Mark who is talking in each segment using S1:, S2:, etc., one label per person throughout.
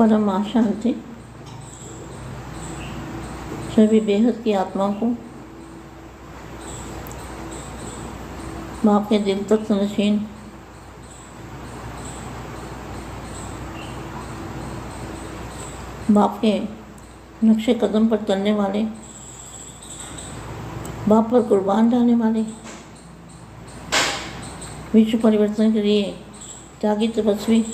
S1: परम शांति सभी बेहद की आत्मा को बाप के दिल तक नशीन बाप के नक्शे कदम पर चलने वाले, बाप पर कुर्बान जाने वाले, विश्व परिवर्तन के लिए त्यागी तपस्वी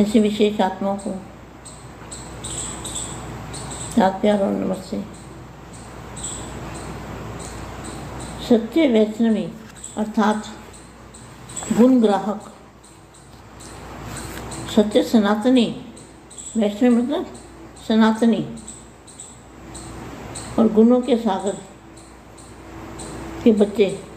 S1: ऐसी विशेष आत्माओं को। याद प्यार और नमस्ते सत्य वैष्णवी, अर्थात गुण ग्राहक। सत्य सनातनी, वैष्णवी मतलब सनातनी और गुणों के सागर के बच्चे।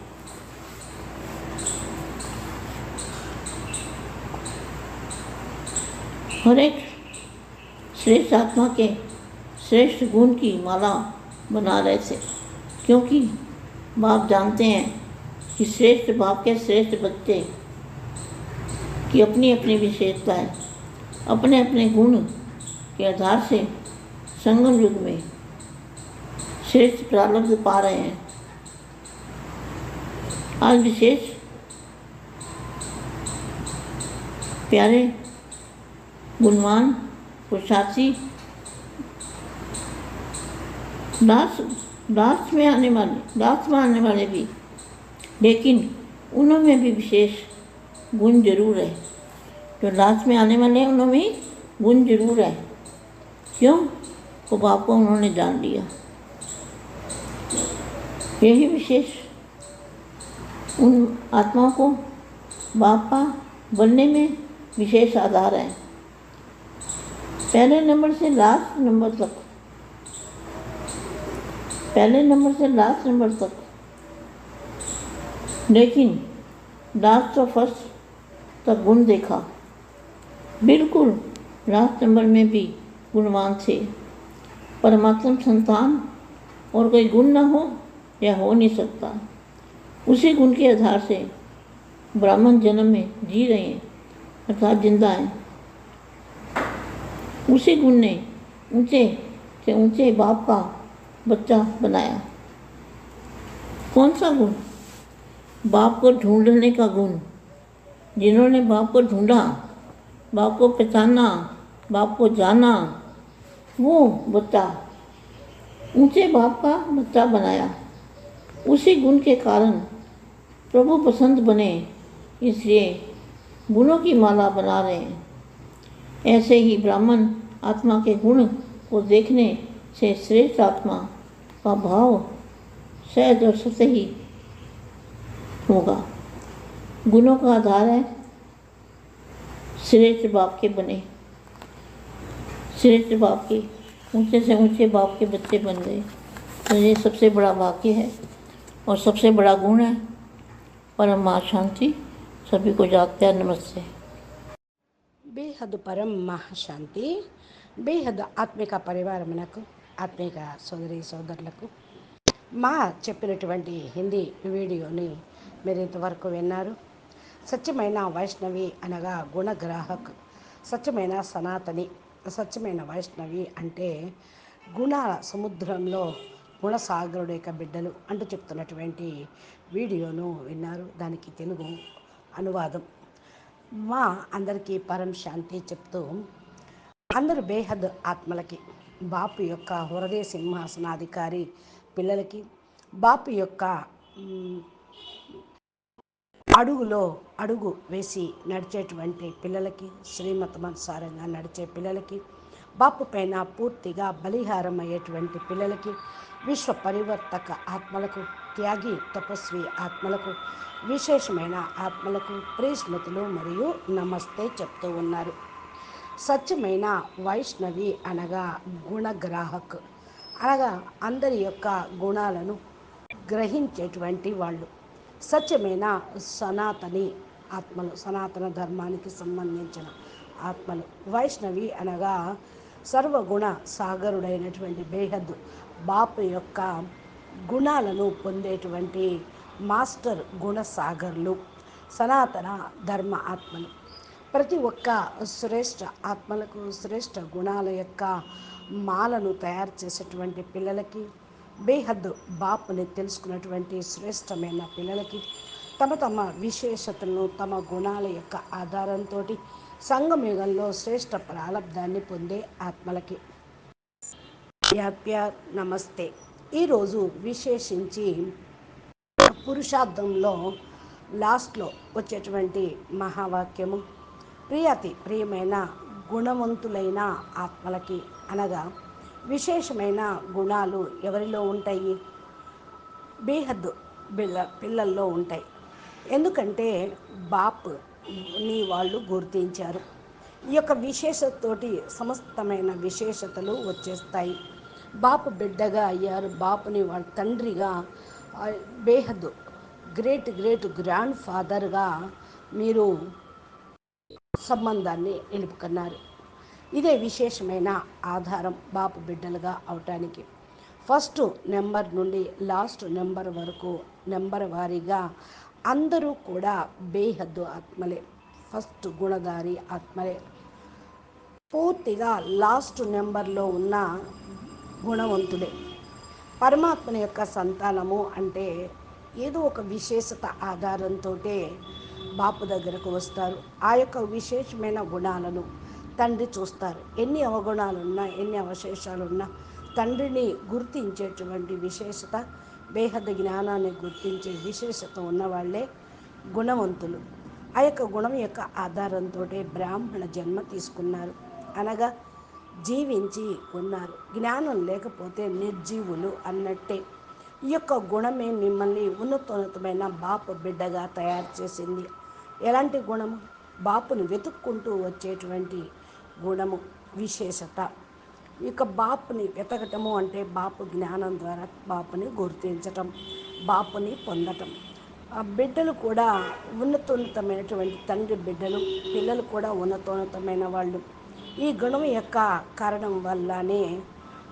S1: हर एक श्रेष्ठ आत्मा के श्रेष्ठ गुण की माला बना रहे थे। क्योंकि बाप जानते हैं कि श्रेष्ठ बाप के श्रेष्ठ बच्चे की अपनी अपनी विशेषताएँ अपने अपने गुण के आधार से संगम युग में श्रेष्ठ प्रारब्ध पा रहे हैं। आज विशेष प्यारे गुणवान, पुरुषार्थी। दास दास में आने वाले, दास में आने वाले भी। लेकिन उनमें भी विशेष गुण ज़रूर है। जो दास में आने वाले हैं, उनमें गुण ज़रूर है। क्यों? वो बाप को उन्होंने जान लिया। यही विशेष उन आत्माओं को बापा बनने में विशेष आधार है। पहले नंबर से लास्ट नंबर तक। पहले नंबर से लास्ट नंबर तक। लेकिन लास्ट और फ़र्स्ट तक गुण देखा। बिल्कुल लास्ट नंबर में भी गुणवान थे। परमात्मा संतान और कोई गुण ना हो या हो नहीं सकता। उसी गुण के आधार से ब्राह्मण जन्म में जी रहे हैं। अर्थात ज़िंदा हैं। उसी गुण ने ऊँचे से ऊँचे बाप का बच्चा बनाया। कौन सा गुण? बाप को ढूँढने का गुण। जिन्होंने बाप को ढूंढा, बाप को पहचाना, बाप को जाना, वो बच्चा ऊँचे बाप का बच्चा बनाया। उसी गुण के कारण प्रभु पसंद बने, इसलिए गुणों की माला बना रहे हैं। ऐसे ही ब्राह्मण आत्मा के गुण को देखने से श्रेष्ठ आत्मा का भाव सहज और सत्य ही होगा। गुणों का आधार है। श्रेष्ठ बाप के बने। श्रेष्ठ बाप के ऊँचे से ऊँचे बाप के बच्चे बन गए। तो ये सबसे बड़ा वाक्य है और सबसे बड़ा गुण है। परम माँ शांति सभी को जागते हैं। नमस्ते।
S2: బేహద్ పరం మహాశాంతి బేహద్ ఆత్మిక పరివారమునకు ఆత్మిక సోదరి సోదరులకు. మా చెప్పినటువంటి హిందీ వీడియోని మీరు ఇంతవరకు విన్నారు. సత్యమైన వైష్ణవి అనగా గుణగ్రాహక్. సత్యమైన సనాతని సత్యమైన వైష్ణవి అంటే గుణాల సముద్రంలో గుణసాగరుడు యొక్క బిడ్డలు అంటూ చెప్తున్నటువంటి వీడియోను విన్నారు. దానికి తెలుగు అనువాదం. మా అందరికీ పరం శాంతి చెప్తూ అందరు బేహద్ ఆత్మలకి బాపు యొక్క హృదయ సింహాసనాధికారి పిల్లలకి బాపు యొక్క అడుగులో అడుగు వేసి నడిచేటువంటి పిల్లలకి శ్రీమతమనుసారంగా నడిచే పిల్లలకి బాపు పైన పూర్తిగా బలిహారం అయ్యేటువంటి పిల్లలకి విశ్వ పరివర్తక ఆత్మలకు త్యాగి తపస్వి ఆత్మలకు విశేషమైన ఆత్మలకు ప్రీస్మృతులు మరియు నమస్తే చెప్తూ ఉన్నారు. సత్యమైన వైష్ణవి అనగా గుణగ్రాహక్. అనగా అందరి యొక్క గుణాలను గ్రహించేటువంటి వాళ్ళు. సత్యమైన సనాతని ఆత్మలు సనాతన ధర్మానికి సంబంధించిన ఆత్మలు. వైష్ణవి అనగా సర్వగుణ సాగరుడైనటువంటి బేహద్ బాపు యొక్క గుణాలను పొందేటువంటి మాస్టర్ గుణసాగర్లు సనాతన ధర్మ ఆత్మలు. ప్రతి ఒక్క శ్రేష్ఠ ఆత్మలకు శ్రేష్ఠ గుణాల యొక్క మాలను తయారు చేసేటువంటి పిల్లలకి బేహద్దు బాపుని తెలుసుకున్నటువంటి శ్రేష్టమైన పిల్లలకి తమ తమ విశేషతలను తమ గుణాల యొక్క ఆధారంతో సంఘమయుగంలో శ్రేష్ఠ ప్రారంధాన్ని పొందే ఆత్మలకి. ప్యార్ నమస్తే. ఈరోజు విశేషించి పురుషార్థంలో లాస్ట్లో వచ్చేటువంటి మహావాక్యము. ప్రియతి ప్రియమైన గుణవంతులైన ఆత్మలకి అనగా విశేషమైన గుణాలు ఎవరిలో ఉంటాయి? బేహద్దు పిల్ల పిల్లల్లో ఉంటాయి. ఎందుకంటే బాప్ని వాళ్ళు గుర్తించారు. ఈ యొక్క విశేషతతోటి సమస్తమైన విశేషతలు వచ్చేస్తాయి. బాపు బిడ్డగా అయ్యారు. బాపుని వాళ్ళ తండ్రిగా బేహద్ గ్రేట్ గ్రేట్ గ్రాండ్ ఫాదర్గా మీరు సంబంధాన్ని నిలుపుకున్నారు. ఇదే విశేషమైన ఆధారం బాపు బిడ్డలుగా అవటానికి. ఫస్ట్ నెంబర్ నుండి లాస్ట్ నెంబర్ వరకు నెంబర్ వారీగా అందరూ కూడా బేహద్దు ఆత్మలే. ఫస్ట్ గుణధారి ఆత్మలే. పూర్తిగా లాస్ట్ నెంబర్లో ఉన్న గుణవంతులే పరమాత్మని యొక్క సంతానము అంటే ఏదో ఒక విశేషత ఆధారంతో బాపు దగ్గరకు వస్తారు. ఆ యొక్క విశేషమైన గుణాలను తండ్రి చూస్తారు. ఎన్ని అవగుణాలున్నా ఎన్ని అవశేషాలున్నా తండ్రిని గుర్తించేటువంటి విశేషత బేహద జ్ఞానాన్ని గుర్తించే విశేషత ఉన్నవాళ్ళే గుణవంతులు. ఆ యొక్క గుణం యొక్క ఆధారంతో బ్రాహ్మణ జన్మ తీసుకున్నారు. అనగా జీవించి ఉన్నారు. జ్ఞానం లేకపోతే నిర్జీవులు అన్నట్టే. ఈ యొక్క గుణమే మిమ్మల్ని ఉన్నతోన్నతమైన బాపు బిడ్డగా తయారు చేసింది. ఎలాంటి గుణము? బాపును వెతుక్కుంటూ వచ్చేటువంటి గుణము విశేషత. ఈ యొక్క బాపుని వెతకటము అంటే బాపు జ్ఞానం ద్వారా బాపుని గుర్తించటం బాపుని పొందటం. ఆ బిడ్డలు కూడా ఉన్నతోన్నతమైనటువంటి తండ్రి బిడ్డలు పిల్లలు కూడా ఉన్నతోన్నతమైన వాళ్ళు. ఈ గుణం యొక్క కారణం వల్లనే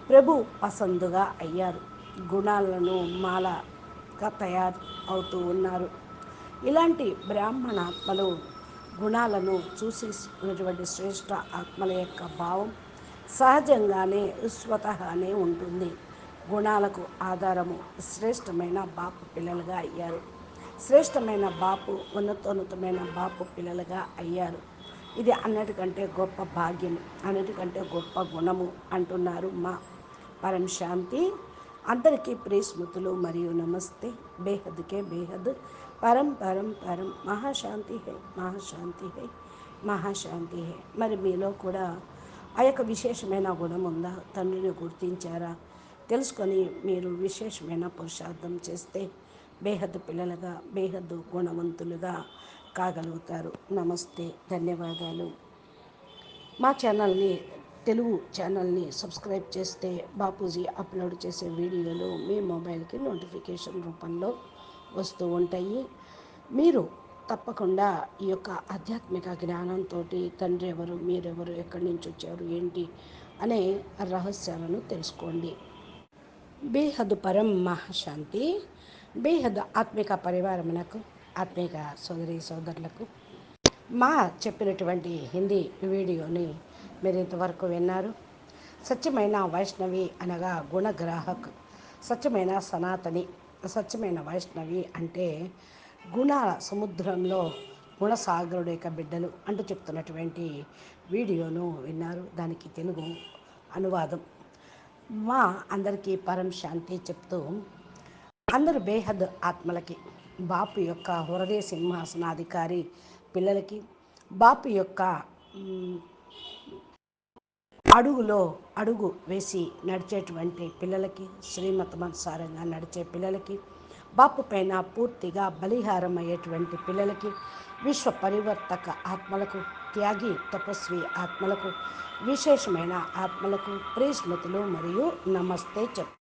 S2: ప్రభు పసందుగా అయ్యారు. గుణాలను మాలగా తయారు అవుతూ ఉన్నారు. ఇలాంటి బ్రాహ్మణాత్మలు గుణాలను చూసి ఉన్నటువంటి శ్రేష్ఠ ఆత్మల యొక్క భావం సహజంగానే స్వతహానే ఉంటుంది. గుణాలకు ఆధారము శ్రేష్టమైన బాపు పిల్లలుగా అయ్యారు. శ్రేష్టమైన బాపు ఉన్నతోన్నతమైన బాపు పిల్లలుగా అయ్యారు. ఇది అన్నిటికంటే గొప్ప భాగ్యం అన్నిటికంటే గొప్ప గుణము అంటున్నారు మా పరం శాంతి అందరికీ ప్రియస్మృతులు మరియు నమస్తే. బేహద్కే బేహద్. పరం పరం పరం. మహాశాంతి హై మహాశాంతి హై మహాశాంతి హే. మరి మీలో కూడా ఆ యొక్క విశేషమైన గుణం ఉందా తండ్రిని గుర్తించారా? తెలుసుకొని మీరు విశేషమైన పురుషార్థం చేస్తే బేహద్దు పిల్లలుగా బేహద్దు గుణవంతులుగా కాగలుగుతారు. నమస్తే ధన్యవాదాలు. మా ఛానల్ని తెలుగు ఛానల్ని సబ్స్క్రైబ్ చేస్తే బాపూజీ అప్లోడ్ చేసే వీడియోలు మీ మొబైల్కి నోటిఫికేషన్ రూపంలో వస్తూ ఉంటాయి. మీరు తప్పకుండా ఈ యొక్క ఆధ్యాత్మిక జ్ఞానంతో తండ్రి ఎవరు మీరెవరు ఎక్కడి నుంచి వచ్చారు ఏంటి అనే రహస్యాలను తెలుసుకోండి. బేహద్ పరం మహాశాంతి. బేహద్ ఆత్మిక పరివారమునకు ఆత్మిక సోదరి సోదరులకు మా చెప్పినటువంటి హిందీ వీడియోని మీరు ఇంతవరకు విన్నారు. సత్యమైన వైష్ణవి అనగా గుణగ్రాహక్. సత్యమైన సనాతని సత్యమైన వైష్ణవి అంటే గుణాల సముద్రంలో గుణసాగరుడు యొక్క బిడ్డలు అంటూ చెప్తున్నటువంటి వీడియోను విన్నారు. దానికి తెలుగు అనువాదం. మా అందరికీ పరం శాంతి చెప్తూ అందరు బేహద్ ఆత్మలకి బాపు యొక్క హృదయ సింహాసనాధికారి పిల్లలకి బాపు యొక్క అడుగులో అడుగు వేసి నడిచేటువంటి పిల్లలకి శ్రీమతమనుసారంగా నడిచే పిల్లలకి బాపు పైన పూర్తిగా బలిహారం అయ్యేటువంటి పిల్లలకి విశ్వ పరివర్తక ఆత్మలకు త్యాగి తపస్వి ఆత్మలకు విశేషమైన ఆత్మలకు ప్రియస్మృతులు మరియు నమస్తే చెప్